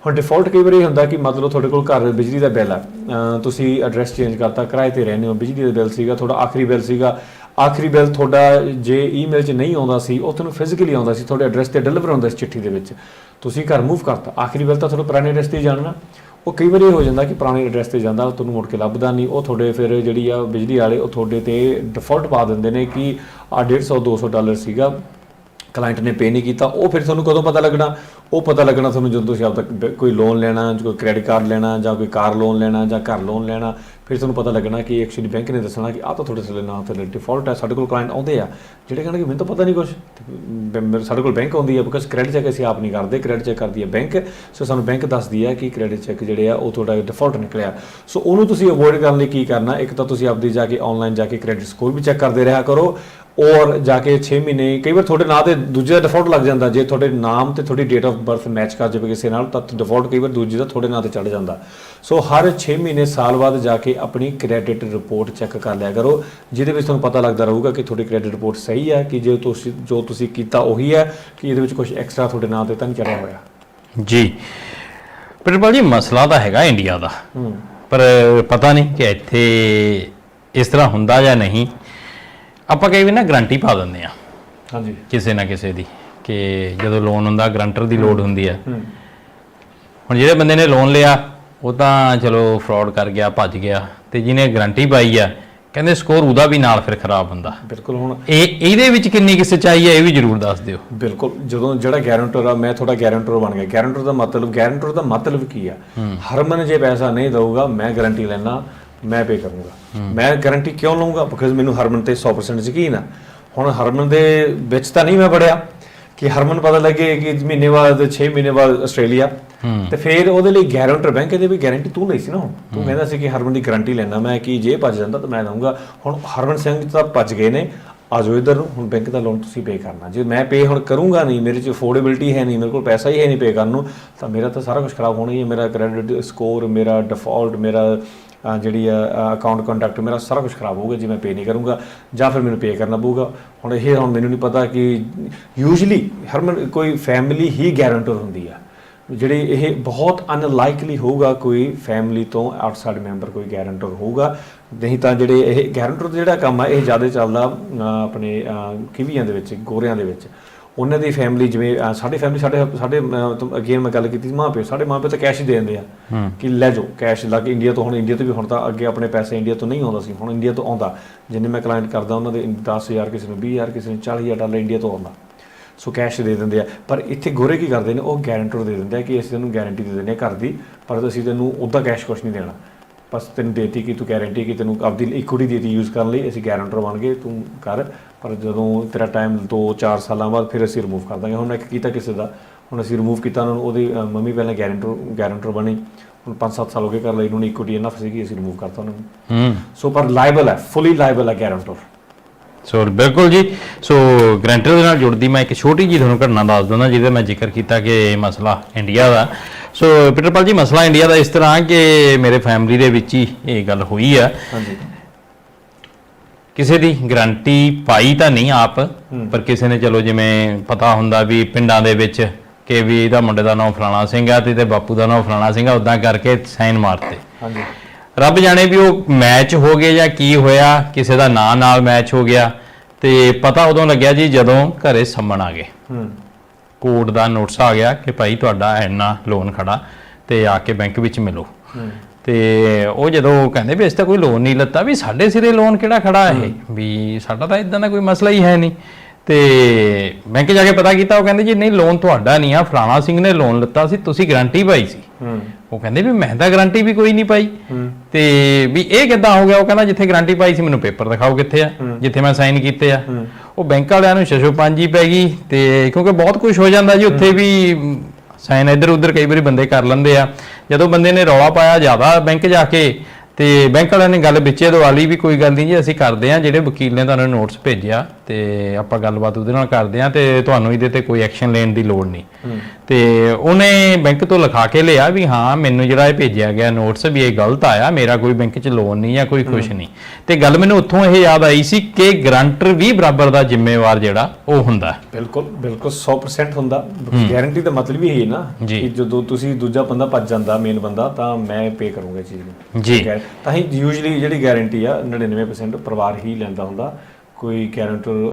ਹੁਣ ਡਿਫਾਲਟ ਕਈ ਵਾਰੀ ਹੁੰਦਾ ਕਿ ਮਤਲਬ ਤੁਹਾਡੇ ਕੋਲ ਘਰ ਬਿਜਲੀ ਦਾ ਬਿੱਲ ਹੈ। ਤੁਸੀਂ ਐਡਰੈਸ ਚੇਂਜ ਕਰਤਾ, ਕਿਰਾਏ ਤੇ ਰਹਿੰਦੇ ਹੋ। ਬਿਜਲੀ ਦਾ ਬਿੱਲ ਸੀਗਾ, ਤੁਹਾਡਾ ਆਖਰੀ ਬਿੱਲ ਸੀਗਾ। ਆਖਰੀ ਬਿੱਲ ਤੁਹਾਡਾ ਜੇ ਈਮੇਲ 'ਚ ਨਹੀਂ ਆਉਂਦਾ ਸੀ, ਉਹ ਤੁਹਾਨੂੰ ਫਿਜ਼ੀਕਲੀ ਆਉਂਦਾ ਸੀ, ਤੁਹਾਡੇ ਐਡਰੈਸ ਤੇ ਡਿਲੀਵਰ ਹੁੰਦਾ ਸੀ ਚਿੱਠੀ ਦੇ ਵਿੱਚ। ਤੁਸੀਂ ਘਰ ਮੂਵ ਕਰਤਾ। ਆਖਰੀ ਬਿੱਲ ਤਾਂ ਤੁਹਾਨੂੰ ਪੁਰਾਣੇ ਐਡਰੈਸ ਤੇ ਜਾਣਾ ਉਹ ਕਈ ਵਾਰੀ ਇਹ ਹੋ ਜਾਂਦਾ ਕਿ ਪੁਰਾਣੇ ਐਡਰੈਸ ਤੇ ਜਾਂਦਾ ਤੁਹਾਨੂੰ ਮੁੜ ਕੇ ਲੱਭਦਾ ਨਹੀਂ। ਉਹ ਤੁਹਾਡੇ ਫਿਰ ਜਿਹੜੀ ਆ ਬਿਜਲੀ ਵਾਲੇ, ਉਹ ਤੁਹਾਡੇ ਤੇ ਡਿਫਾਲਟ ਪਾ ਦਿੰਦੇ ਨੇ ਕਿ ਆ 150 200 ਡਾਲਰ ਸੀਗਾ। ਕਲਾਇੰਟ ਨੇ ਪੇ ਨਹੀਂ ਕੀਤਾ, ਉਹ ਫਿਰ ਤੁਹਾਨੂੰ ਕਦੋਂ ਪਤਾ ਲੱਗਣਾ? ਉਹ ਪਤਾ ਲੱਗਣਾ ਤੁਹਾਨੂੰ ਜਦੋਂ ਤੁਸੀਂ ਆਪ ਤੱਕ ਕੋਈ ਲੋਨ ਲੈਣਾ, ਜਾਂ ਕੋਈ ਕ੍ਰੈਡਿਟ ਕਾਰਡ ਲੈਣਾ, ਜਾਂ ਕੋਈ ਕਾਰ ਲੋਨ ਲੈਣਾ, ਜਾਂ ਘਰ ਲੋਨ ਲੈਣਾ, ਫਿਰ ਤੁਹਾਨੂੰ ਪਤਾ ਲੱਗਣਾ ਕਿ ਐਕਚੁਅਲੀ ਬੈਂਕ ਨੇ ਦੱਸਣਾ ਕਿ ਆਹ ਤਾਂ ਤੁਹਾਡੇ ਥੱਲੇ ਨਾਂ ਤੇ ਡਿਫਾਲਟ ਹੈ, ਸਾਡੇ ਕੋਲ ਕਲਾਇੰਟ ਆਉਂਦੇ ਆ। ਜਿਹੜੇ ਕਹਿੰਦੇ ਕਿ ਮੈਨੂੰ ਤਾਂ ਪਤਾ ਨਹੀਂ ਕੁਝ ਸਾਡੇ ਕੋਲ ਬੈਂਕ ਆਉਂਦੀ ਹੈ ਬਿਕਾਜ਼ ਕ੍ਰੈਡਿਟ ਚੈੱਕ ਅਸੀਂ ਆਪ ਨਹੀਂ ਕਰਦੇ ਕ੍ਰੈਡਿਟ ਚੈੱਕ ਕਰਦੀ ਹੈ ਬੈਂਕ ਸੋ ਸਾਨੂੰ ਬੈਂਕ ਦੱਸਦੀ ਹੈ ਕਿ ਕ੍ਰੈਡਿਟ ਚੈੱਕ ਜਿਹੜੇ ਆ, ਉਹ ਤੁਹਾਡਾ ਡਿਫਾਲਟ ਨਿਕਲਿਆ। ਸੋ ਉਹਨੂੰ ਤੁਸੀਂ ਅਵੋਇਡ ਕਰਨ ਲਈ ਕੀ ਕਰਨਾ? ਇੱਕ ਤਾਂ ਤੁਸੀਂ ਆਪਦੀ ਜਾ ਕੇ ਆਨਲਾਈਨ ਜਾ ਕੇ ਕ੍ਰੈਡਿਟ ਸਕੋਰ ਵੀ ਚੈੱਕ ਕਰਦੇ ਰਿਹਾ ਕਰੋ ਔਰ ਜਾ ਕੇ 6 ਮਹੀਨੇ ਕਈ ਵਾਰ ਤੁਹਾਡੇ ਨਾਂ ਤੇ ਦੂਜੇ ਦਾ ਡਿਫਾਲਟ ਲੱਗ ਜਾਂਦਾ। ਜੇ ਤੁਹਾਡੇ ਨਾਮ ਤੇ ਤੁਹਾਡੀ ਡੇਟ ਆਫ ਬਰਥ ਮੈਚ ਕਰ ਜਾਵੇ ਕਿਸੇ ਨਾਲ ਤਾਂ ਡਿਫਾਲਟ ਕਈ ਵਾਰ ਦੂਜੇ ਦਾ ਤੁਹਾਡੇ ਨਾਂ ਤੇ ਚੜ ਜਾਂਦਾ। ਸੋ ਹਰ 6 ਮਹੀਨੇ ਸਾਲ ਬਾਅਦ ਜਾ ਕੇ ਆਪਣੀ ਕ੍ਰੈਡਿਟ ਰਿਪੋਰਟ ਚੈੱਕ ਕਰ ਲਿਆ ਕਰੋ ਜਿਹਦੇ ਵਿੱਚ ਤੁਹਾਨੂੰ ਪਤਾ ਲੱਗਦਾ ਰਹੂਗਾ ਕਿ ਤੁਹਾਡੀ ਕ੍ਰੈਡਿਟ ਰਿਪੋਰਟ ਸਹੀ ਹੈ ਕਿ ਜੇ ਤੁਸੀਂ ਜੋ ਤੁਸੀਂ ਕੀਤਾ ਉਹੀ ਹੈ ਕਿ ਇਹਦੇ ਵਿੱਚ ਕੁਝ ਐਕਸਟਰਾ ਤੁਹਾਡੇ ਨਾਂ ਤੇ ਤਾਂ ਨਹੀਂ ਚੜਿਆ ਹੋਇਆ। ਜੀ। ਪ੍ਰਿੰਸੀਪਲ ਜੀ ਮਸਲਾ ਤਾਂ ਹੈਗਾ ਇੰਡੀਆ ਦਾ। ਪਰ ਪਤਾ ਨਹੀਂ ਕਿ ਇੱਥੇ ਇਸ ਤਰ੍ਹਾਂ ਹੁੰਦਾ ਜਾਂ ਨਹੀਂ। ਆਪਾਂ ਕਈ ਵਾਰ ਨਾ ਗਰੰਟੀ ਪਾ ਦਿੰਦੇ ਆ ਹਾਂਜੀ। ਕਿਸੇ ਨਾ ਕਿਸੇ ਦੀ ਕਿ ਜਦੋਂ ਲੋਨ ਹੁੰਦਾ ਗਰੰਟਰ ਦੀ ਲੋਡ ਹੁੰਦੀ ਹੈ। ਹੁਣ ਜਿਹੜੇ ਬੰਦੇ ਨੇ ਲੋਨ ਲਿਆ ਉਹ ਤਾਂ ਚਲੋ ਫਰਾਡ ਕਰ ਗਿਆ ਭੱਜ ਗਿਆ ਤੇ ਜਿਹਨੇ ਗਰੰਟੀ ਪਾਈ ਆ ਕਹਿੰਦੇ ਸਕੋਰ ਉਹਦਾ ਵੀ ਨਾਲ ਫਿਰ ਖਰਾਬ ਹੁੰਦਾ। ਬਿਲਕੁਲ ਹੁਣ ਇਹ ਇਹਦੇ ਵਿੱਚ ਕਿੰਨੀ ਕਿ ਸੱਚਾਈ ਹੈ ਇਹ ਵੀ ਜ਼ਰੂਰ ਦੱਸ ਦਿਓ। ਬਿਲਕੁਲ ਜਦੋਂ ਜਿਹੜਾ ਗਾਰੰਟਰ ਆ ਮੈਂ ਤੁਹਾਡਾ ਗਾਰੰਟਰ ਬਣ ਗਿਆ। ਗਾਰੰਟਰ ਦਾ ਮਤਲਬ ਗਾਰੰਟਰ ਦਾ ਮਤਲਬ ਕੀ ਆ? ਹਰਮਨ ਜੇ ਪੈਸਾ ਨਹੀਂ ਦਊਗਾ ਮੈਂ ਗਾਰੰਟੀ ਲੈਣਾ ਮੈਂ ਪੇ ਕਰੂੰਗਾ। ਮੈਂ ਗਾਰੰਟੀ ਕਿਉਂ ਲਵਾਂਗਾ ਬਿਕਾਜ਼ ਮੈਨੂੰ ਹਰਮਨ ਤੇ 100% ਯਕੀਨ ਆ। ਹੁਣ ਹਰਮਨ ਦੇ ਵਿੱਚ ਤਾਂ ਨਹੀਂ ਮੈਂ ਪੜਿਆ ਕਿ ਹਰਮਨ ਪਤਾ ਲੱਗੇ ਕਿ ਮਹੀਨੇ ਬਾਅਦ 6 ਮਹੀਨੇ ਬਾਅਦ ਆਸਟ੍ਰੇਲੀਆ। ਤੇ ਫਿਰ ਉਹਦੇ ਲਈ ਗਾਰੰਟਰ ਬੈਂਕ ਦੇ ਵੀ ਗਾਰੰਟੀ ਤੂੰ ਲਈ ਸੀ ਨਾ ਹੁਣ। ਤੂੰ ਕਹਿੰਦਾ ਸੀ ਕਿ ਹਰਮਨ ਦੀ ਗਾਰੰਟੀ ਲੈਣਾ ਮੈਂ ਕਿ ਜੇ ਭੱਜ ਜਾਂਦਾ ਤਾਂ ਮੈਂ ਦਊਂਗਾ। ਹੁਣ ਹਰਮਨ ਸਿੰਘ ਤਾਂ ਭੱਜ ਗਏ ਨੇ। ਆਜੋ ਇਧਰ ਨੂੰ। ਹੁਣ ਬੈਂਕ ਦਾ ਲੋਨ ਤੁਸੀਂ ਪੇ ਕਰਨਾ। ਜੇ ਮੈਂ ਪੇ ਹੁਣ ਕਰੂੰਗਾ ਨਹੀਂ ਮੇਰੇ ਚ ਅਫੋਰਡੇਬਿਲਟੀ ਹੈ ਨਹੀਂ ਮੇਰੇ ਕੋਲ ਪੈਸਾ ਹੀ ਹੈ ਨਹੀਂ ਪੇ ਕਰਨ ਨੂੰ ਤਾਂ ਮੇਰਾ ਤਾਂ ਸਾਰਾ ਕੁਝ ਖਰਾਬ ਹੋਣਾ ਹੀ ਹੈ। ਮੇਰਾ ਕ੍ਰੈਡਿਟ ਸਕੋਰ ਮੇਰਾ ਡਿਫਾਲਟ ਮੇਰਾ ਜਿਹੜੀ ਆ ਅਕਾਊਂਟ ਕੰਟੈਕਟ ਮੇਰਾ ਸਾਰਾ ਕੁਝ ਖਰਾਬ ਹੋਊਗਾ, ਜੇ ਮੈਂ ਪੇ ਨਹੀਂ ਕਰੂੰਗਾ, ਜਾਂ ਫਿਰ ਮੈਨੂੰ ਪੇ ਕਰਨਾ ਪਊਗਾ। ਹੁਣ ਇਹ ਹੁਣ ਮੈਨੂੰ ਨਹੀਂ ਪਤਾ ਕਿ ਯੂਜੂਲੀ ਹਰਮਨ, ਕੋਈ ਫੈਮਿਲੀ ਹੀ ਗਾਰੰਟਰ ਹੁੰਦੀ ਆ। ਜਿਹੜੀ ਇਹ ਬਹੁਤ ਅਨਲਾਈਕਲੀ ਹੋਊਗਾ, ਕੋਈ ਫੈਮਿਲੀ ਤੋਂ ਆਊਟਸਾਈਡ ਮੈਂਬਰ ਕੋਈ ਗਾਰੰਟਰ ਹੋਊਗਾ। ਨਹੀਂ ਤਾਂ ਜਿਹੜੇ ਇਹ ਗਾਰੰਟਰ ਦਾ ਜਿਹੜਾ ਕੰਮ ਆ, ਇਹ ਜ਼ਿਆਦਾ ਚੱਲਦਾ ਆਪਣੇ ਕਿਵੀਆਂ ਦੇ ਵਿੱਚ, ਗੋਰਿਆਂ ਦੇ ਵਿੱਚ। ਉਹਨਾਂ ਦੀ ਫੈਮਿਲੀ ਜਿਵੇਂ ਸਾਡੀ ਫੈਮਿਲੀ ਸਾਡੇ ਸਾਡੇ ਅਗੇਨ ਮੈਂ ਗੱਲ ਕੀਤੀ ਸੀ ਮਾਂ ਪਿਓ ਸਾਡੇ ਮਾਂ ਪਿਓ ਤਾਂ ਕੈਸ਼ ਹੀ ਦੇ ਦਿੰਦੇ ਆ ਕਿ ਲੈ ਜਾਓ ਕੈਸ਼ ਲਾ ਕੇ ਇੰਡੀਆ ਤੋਂ ਹੁਣ ਇੰਡੀਆ ਤੋਂ ਵੀ ਹੁਣ ਤਾਂ ਅੱਗੇ ਆਪਣੇ ਪੈਸੇ ਇੰਡੀਆ ਤੋਂ ਨਹੀਂ ਆਉਂਦਾ ਸੀ ਹੁਣ ਇੰਡੀਆ ਤੋਂ ਆਉਂਦਾ। ਜਿੰਨੇ ਮੈਂ ਕਲਾਇੰਟ ਕਰਦਾ ਉਹਨਾਂ ਦੇ 10000 ਕਿਸੇ ਨੂੰ 20000 ਕਿਸੇ ਨੂੰ 40000 ਡਾਲਰ ਇੰਡੀਆ ਤੋਂ ਆਉਂਦਾ। ਸੋ ਕੈਸ਼ ਦੇ ਦਿੰਦੇ ਆ। ਪਰ ਇੱਥੇ ਗੋਰੇ ਕੀ ਕਰਦੇ ਨੇ? ਉਹ ਗਾਰੰਟਰ ਦੇ ਦਿੰਦੇ ਆ ਕਿ ਅਸੀਂ ਤੈਨੂੰ ਗਾਰੰਟੀ ਦੇ ਦਿੰਦੇ ਆ ਘਰ ਦੀ ਪਰ ਅਸੀਂ ਤੈਨੂੰ ਉਹਦਾ ਕੈਸ਼ ਕੁਛ ਨਹੀਂ ਦੇਣਾ। ਬਸ ਤੈਨੂੰ ਦੇਤੀ ਕਿ ਤੂੰ ਗਾਰੰਟੀ ਕਿ ਤੈਨੂੰ ਆਪਦੀ ਇਕੁਇਟੀ ਦੇਤੀ ਯੂਜ਼ ਕਰਨ ਲਈ ਅਸੀਂ ਗਾਰੰਟਰ ਬਣ ਗਏ ਤੂੰ ਕਰ। ਪਰ ਜਦੋਂ ਤੇਰਾ ਟਾਈਮ 2-4 ਸਾਲਾਂ ਬਾਅਦ ਫਿਰ ਅਸੀਂ ਰਿਮੂਵ ਕਰ ਦਾਂਗੇ। ਹੁਣ ਮੈਂ ਇੱਕ ਕੀਤਾ ਕਿਸੇ ਦਾ। ਹੁਣ ਅਸੀਂ ਰਿਮੂਵ ਕੀਤਾ ਉਹਨਾਂ ਨੂੰ ਉਹਦੀ ਮੰਮੀ ਪਹਿਲਾਂ ਗਾਰੰਟਰ ਗਾਰੰਟਰ ਬਣੀ। ਹੁਣ 5-7 ਸਾਲ ਹੋ ਗਏ ਕਰ ਲਈ ਉਹਨਾਂ ਨੇ ਇਕੁਇਟੀ ਇਨਫ ਸੀਗੀ ਅਸੀਂ ਰਿਮੂਵ ਕਰਤਾ ਉਹਨਾਂ ਨੂੰ। ਹੂੰ। ਸੋ ਪਰ ਲਾਇਬਲ ਹੈ ਫੁੱਲੀ ਲਾਇਬਲ ਹੈ ਗਾਰੰਟਰ ਸੋ ਬਿਲਕੁਲ ਜੀ। ਸੋ ਗਰੰਟਰ ਦੇ ਨਾਲ ਜੁੜਦੀ ਮੈਂ ਇੱਕ ਛੋਟੀ ਜਿਹੀ ਤੁਹਾਨੂੰ ਘਟਨਾ ਦੱਸ ਦਿੰਦਾ ਜਿਹਦੇ ਮੈਂ ਜ਼ਿਕਰ ਕੀਤਾ ਕਿ ਇਹ ਮਸਲਾ ਇੰਡੀਆ ਦਾ। ਸੋ ਪੀਟਰਪਾਲ ਜੀ ਮਸਲਾ ਇੰਡੀਆ ਦਾ ਇਸ ਤਰ੍ਹਾਂ ਕਿ ਮੇਰੇ ਫੈਮਿਲੀ ਦੇ ਵਿੱਚ ਹੀ ਇਹ ਗੱਲ ਹੋਈ ਆ ਹਾਂਜੀ ਕਿਸੇ ਦੀ ਗਰੰਟੀ ਪਾਈ ਤਾਂ ਨਹੀਂ ਆਪ ਪਰ ਕਿਸੇ ਨੇ ਚਲੋ ਜਿਵੇਂ ਪਤਾ ਹੁੰਦਾ ਵੀ ਪਿੰਡਾਂ ਦੇ ਵਿੱਚ ਕਿ ਵੀ ਇਹਦਾ ਮੁੰਡੇ ਦਾ ਨਾਮ ਫਲਾਣਾ ਸਿੰਘ ਆ ਤੇ ਇਹਦੇ ਬਾਪੂ ਦਾ ਨਾਮ ਫਲਾਣਾ ਸਿੰਘ ਆ ਉਦਾਂ ਕਰਕੇ ਸਾਈਨ ਮਾਰਤੇ ਹਾਂਜੀ ਰੱਬ ਜਾਣੇ ਵੀ ਉਹ ਮੈਚ ਹੋ ਗਏ ਜਾਂ ਕੀ ਹੋਇਆ ਕਿਸੇ ਦਾ ਨਾਂ ਨਾਲ ਮੈਚ ਹੋ ਗਿਆ ਤੇ ਪਤਾ ਉਦੋਂ ਲੱਗਿਆ ਜੀ ਜਦੋਂ ਘਰੇ ਸੰਮਣ ਆ ਗਏ ਹੂੰ ਕੋਰਟ ਦਾ ਨੋਟਿਸ ਆ ਗਿਆ ਕਿ ਭਾਈ ਤੁਹਾਡਾ ਇੰਨਾ ਲੋਨ ਖੜਾ ਤੇ ਆ ਕੇ ਬੈਂਕ ਵਿੱਚ ਮਿਲੋ। ਹੂੰ। ਤੇ ਉਹ ਜਦੋਂ ਕਹਿੰਦੇ ਵੀ ਅਸੀਂ ਤਾਂ ਕੋਈ ਲੋਨ ਨਹੀਂ ਲੱਤਾ ਵੀ ਸਾਡੇ ਸਿਰੇ ਲੋਨ ਕਿਹੜਾ ਖੜਾ ਇਹ? ਵੀ ਸਾਡਾ ਤਾਂ ਇਦਾਂ ਦਾ ਕੋਈ ਮਸਲਾ ਹੀ ਹੈ ਨਹੀਂ। ਤੇ ਬੈਂਕ ਜਾ ਕੇ ਪਤਾ ਕੀਤਾ ਉਹ ਕਹਿੰਦੇ ਜੀ ਨਹੀਂ ਲੋਨ ਤੁਹਾਡਾ ਨਹੀਂ ਆ ਫਲਾਣਾ ਸਿੰਘ ਨੇ ਲੋਨ ਲੱਤਾ ਸੀ ਤੁਸੀਂ ਗਾਰੰਟੀ ਪਾਈ ਸੀ। ਉਹ ਕਹਿੰਦੇ ਵੀ ਮੈਂ ਤਾਂ ਗਾਰੰਟੀ ਵੀ ਕੋਈ ਨਹੀਂ ਪਾਈ। ਤੇ ਵੀ ਇਹ ਕਿੱਦਾਂ ਹੋ ਗਿਆ ਉਹ ਕਹਿੰਦਾ ਜਿੱਥੇ ਗਾਰੰਟੀ ਪਾਈ ਸੀ ਮੈਨੂੰ ਪੇਪਰ ਦਿਖਾਓ ਕਿੱਥੇ ਆ ਜਿੱਥੇ ਮੈਂ ਸਾਈਨ ਕੀਤੇ ਆ। ਉਹ ਬੈਂਕ ਵਾਲਿਆਂ ਨੂੰ ਸ਼ਸ਼ੋ ਪੰਜੀ ਪੈ ਗਈ ਤੇ ਕਿਉਂਕਿ ਬਹੁਤ ਕੁਝ ਹੋ ਜਾਂਦਾ ਜੀ ਉੱਥੇ ਵੀ ਸਾਈਨ ਇੱਧਰ ਉੱਧਰ ਕਈ ਵਾਰੀ ਬੰਦੇ ਕਰ ਲੈਂਦੇ ਆ। ਜਦੋਂ ਬੰਦੇ ਨੇ ਰੌਲਾ ਪਾਇਆ ਜ਼ਿਆਦਾ ਬੈਂਕ ਜਾ ਕੇ ਤੇ ਬੈਂਕ ਵਾਲਿਆਂ ਨੇ ਗੱਲ ਵਿੱਚੇ ਦਵਾ ਲਈ ਵੀ ਕੋਈ ਗੱਲ ਨਹੀਂ ਜੀ ਅਸੀਂ ਕਰਦੇ ਆ ਜਿਹੜੇ ਵਕੀਲ ਨੇ ਤੁਹਾਨੂੰ ਨੋਟਿਸ ਭੇਜਿਆ ਤੇ ਆਪਾਂ ਗੱਲਬਾਤ ਉਹਦੇ ਨਾਲ ਕਰਦੇ ਆ ਤੇ ਤੁਹਾਨੂੰ ਇਹਦੇ ਤੇ ਕੋਈ ਐਕਸ਼ਨ ਲੈਣ ਦੀ ਲੋੜ ਨਹੀਂ। ਤੇ ਉਹਨੇ ਬੈਂਕ ਤੋਂ ਲਿਖਾ ਕੇ ਲਿਆ ਵੀ ਹਾਂ ਮੈਨੂੰ ਜਿਹੜਾ ਇਹ ਭੇਜਿਆ ਗਿਆ ਨੋਟਿਸ ਵੀ ਇਹ ਗਲਤ ਆਇਆ ਮੇਰਾ ਕੋਈ ਬੈਂਕ 'ਚ ਲੋਨ ਨਹੀਂ ਜਾਂ ਕੋਈ ਕੁਝ ਨਹੀਂ। ਤੇ ਗੱਲ ਮੈਨੂੰ ਉੱਥੋਂ ਇਹ ਯਾਦ ਆਈ ਸੀ ਕਿ ਗਰੰਟਰ ਵੀ ਬਰਾਬਰ ਦਾ ਜ਼ਿੰਮੇਵਾਰ ਜਿਹੜਾ ਉਹ ਹੁੰਦਾ। ਹੈ। ਬਿਲਕੁਲ ਬਿਲਕੁਲ 100% ਹੁੰਦਾ। ਗਾਰੰਟੀ ਦਾ ਮਤਲਬ ਹੀ ਇਹ ਨਾ। ਕਿ ਜਦੋਂ ਤੁਸੀਂ ਦੂਜਾ ਬੰਦਾ ਭੱਜ ਜਾਂਦਾ ਮੇਨ ਬੰਦਾ ਤਾਂ ਮੈਂ ਪੇ ਕਰੂੰਗਾ ਚੀਜ਼ ਨੂੰ। ਜੀ। ਹੈ। ਤਾਂ ਹੀ ਯੂਜੂਲੀ ਜਿਹੜੀ ਗਾਰੰਟੀ ਆ 99% ਪਰਿਵਾਰ ਹੀ ਲੈਂਦਾ ਹੁੰਦਾ। ਕੋਈ ਗਾਰੰਟਰ